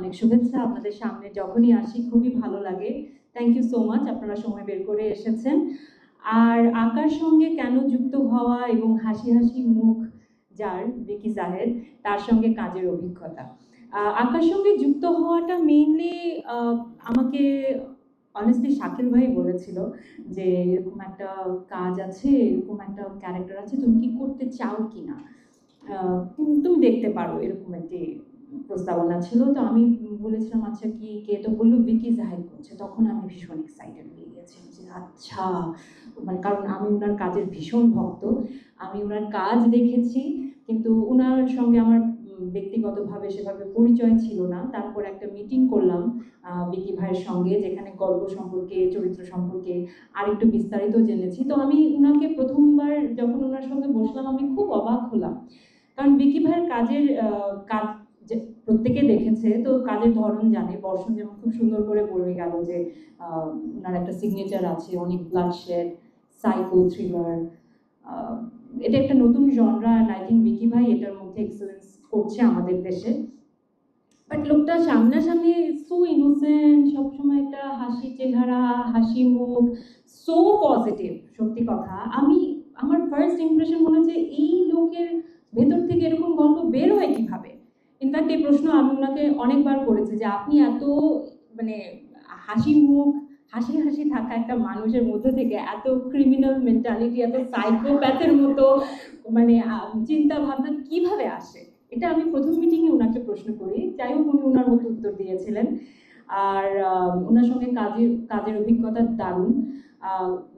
অনেক শুভেচ্ছা আপনাদের সামনে। যখনই আসি, খুবই ভালো লাগে। থ্যাংক ইউ সো মাচ আপনারা সময় বের করে এসেছেন। আর আঁকার সঙ্গে কেন যুক্ত হওয়া এবং হাসি হাসি মুখ যার বিকি জাহের তার সঙ্গে কাজের অভিজ্ঞতা। আঁকার সঙ্গে যুক্ত হওয়াটা মেইনলি আমাকে অনেস্টলি শাকিল ভাই বলেছিল যে, এরকম একটা কাজ আছে, এরকম একটা ক্যারেক্টার আছে, তুমি কি করতে চাও কি না তুমি তুমি দেখতে পারো এরকম একটি প্রস্তাবনা ছিল, তো আমি বলেছিলাম আচ্ছা কি, কে? তো বলল বিকি জাহিদ করছে। তখন আমি ভীষণ এক্সাইটেড হয়ে গেছি যে আচ্ছা। মানে কারণ আমি ওনার কাজের ভীষণ ভক্ত, আমি ওনার কাজ দেখেছি, কিন্তু ওনার সঙ্গে আমার ব্যক্তিগতভাবে সেভাবে পরিচয় ছিল না। তারপর একটা মিটিং করলাম বিকি ভাইয়ের সঙ্গে, যেখানে গল্প সম্পর্কে, চরিত্র সম্পর্কে আরেকটু বিস্তারিত জেনেছি। তো আমি ওনাকে প্রথমবার যখন ওনার সঙ্গে বসলাম, আমি খুব অবাক হলাম। কারণ বিকি ভাইয়ের কাজের কাজ যে প্রত্যেকে দেখেছে, তো কাজের ধরন জানে। বর্ষণ যেমন খুব সুন্দর করে বলে গেল যে ওনার একটা সিগনেচার আছে, অনেক ব্লাড শেড সাইকো থ্রিলার এটা একটা নতুন genre and I think Vicky ভাই এটার মধ্যে এক্সেলেন্স করছে আমাদের দেশে। বাট লোকটা সামনাসামনি সো ইনোসেন্ট সবসময় একটা হাসি চেহারা হাসি মুখ সো পজিটিভ সত্যি কথা। আমি, আমার ফার্স্ট ইমপ্রেশন মনে হচ্ছে এই লোকের ভেতর থেকে এরকম গল্প বের হয় কীভাবে? ইনফ্যাক্ট এই প্রশ্ন আমি ওনাকে অনেকবার করেছি যে আপনি এত মানে হাসি মুখ, হাসি হাসি থাকা একটা মানুষের মধ্যে থেকে এত ক্রিমিনাল মেন্টালিটি এত সাইকোপ্যাথের মতো মানে চিন্তা ভাবনা কীভাবে আসে? এটা আমি প্রথম মিটিংয়ে ওনাকে প্রশ্ন করি। যাই হোক, উনি ওনার মতো উত্তর দিয়েছিলেন। আর ওনার সঙ্গে কাজের কাজের অভিজ্ঞতা দারুণ।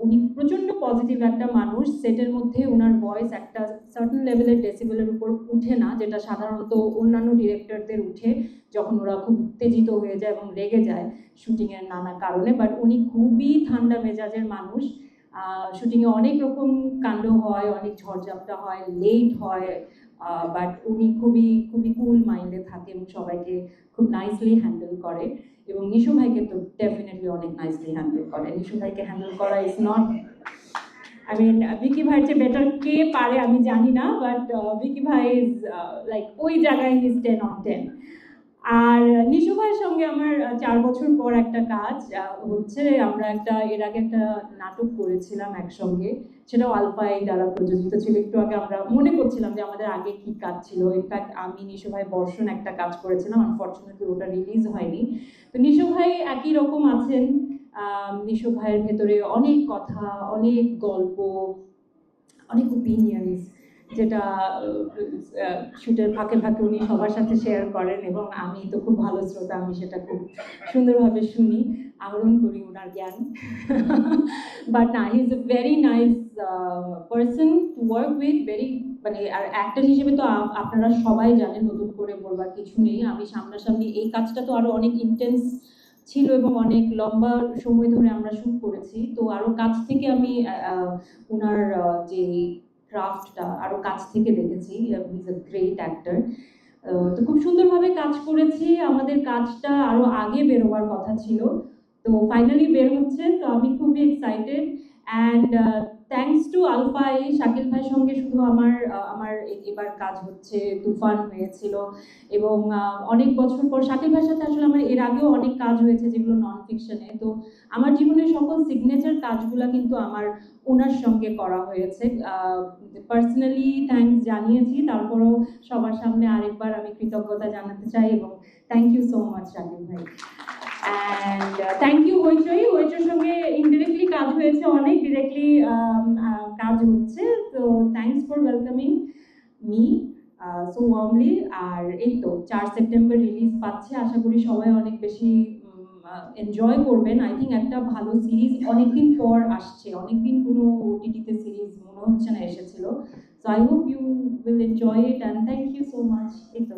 উনি প্রচণ্ড পজিটিভ একটা মানুষ। সেটের মধ্যে ওনার ভয়েস একটা সার্টেন লেভেলের ডেসিবেলের উপর উঠে না, যেটা সাধারণত অন্যান্য ডিরেক্টরদের উঠে যখন ওরা খুব উত্তেজিত হয়ে যায় এবং রেগে যায় শুটিংয়ের নানা কারণে। বাট উনি খুবই ঠান্ডা মেজাজের মানুষ। শুটিংয়ে অনেক রকম কাণ্ড হয়, অনেক ঝড়ঝাপটা হয় লেট হয় বাট উনি খুবই খুবই কুল মাইন্ডে থাকে এবং সবাইকে খুব নাইসলি হ্যান্ডেল করে। এবং নিশু ভাইকে তো ডেফিনেটলি অনেক নাইসলি হ্যান্ডেল করে। নিশু ভাইকে হ্যান্ডেল করা is not I mean Vicky ভাইয়ের চেয়ে বেটার কে পারে আমি জানি না বাট ভিকি ভাই ইজ লাইক ওই জায়গায় ইজ টেন অন টেন আর, নিশু ভাইয়ের সঙ্গে চার বছর পর একটা কাজ হচ্ছে আমরা একটা, এর আগে একটা নাটক করেছিলাম একসঙ্গে, সেটাও আলফাই দ্বারা প্রযোজিত ছিল। একটু আগে আমরা মনে করছিলাম যে আমাদের আগে কি কাজ ছিল। ইনফ্যাক্ট আমি, নিশু ভাই, বর্ষণ একটা কাজ করেছিলাম। আনফর্চুনেটলি ওটা রিলিজ হয়নি। তো নিশু ভাই একই রকম আছেন। নিশু ভাইয়ের ভেতরে অনেক কথা, অনেক গল্প, অনেক ওপিনিয়ন্স যেটা শুটের ফাঁকে ফাঁকে উনি সবার সাথে শেয়ার করেন এবং আমি তো খুব ভালো শ্রোতা, আমি সেটা খুব সুন্দরভাবে শুনি, আহরণ করি ওনার জ্ঞান। বাট না he is a very nice person to work with very মানে আর অ্যাক্টর হিসেবে তো আপনারা সবাই জানেন, নতুন করে বলবার কিছু নেই। আমি সামনাসামনি এই কাজটা তো আরও অনেক ইন্টেন্স ছিল এবং অনেক লম্বা সময় ধরে আমরা শুট করেছি। তো আরও কাছ থেকে আমি ওনার যে ক্রাফটটা আরও কাছ থেকে দেখেছি। ইজ আ গ্রেট অ্যাক্টার তো খুব সুন্দরভাবে কাজ করেছি। আমাদের কাজটা আরও আগে বেরোবার কথা ছিল। তো ফাইনালি বের হচ্ছে। তো আমি খুবই excited and thanks to Alpha এই শাকিল ভাইয়ের সঙ্গে শুধু আমার আমার এবার কাজ হচ্ছে, তুফান হয়েছিল এবং অনেক বছর পর শাকিল ভাইয়ের সাথে আসলে আমার এর আগেও অনেক কাজ হয়েছে যেগুলো নন ফিকশনে তো আমার জীবনের সকল সিগনেচার কাজগুলো কিন্তু আমার ওনার সঙ্গে করা হয়েছে। পার্সোনালি থ্যাঙ্কস জানিয়েছি, তারপরও সবার সামনে আরেকবার আমি কৃতজ্ঞতা জানাতে চাই এবং thank you so much Shakil ভাই। And thank you Hoichoi. হয়েছে অনেক ডিরেক্টলি কাজ হচ্ছে। তো thanks for welcoming me so warmly আর এই তো, চার সেপ্টেম্বর রিলিজ পাচ্ছে। আশা করি সবাই অনেক বেশি এনজয় করবেন। আই থিঙ্ক একটা ভালো সিরিজ অনেকদিন পর আসছে। অনেকদিন কোনো ওটিটিতে সিরিজ মনে হচ্ছে না এসেছিল। So I hope you will enjoy it and thank you so much এই তো।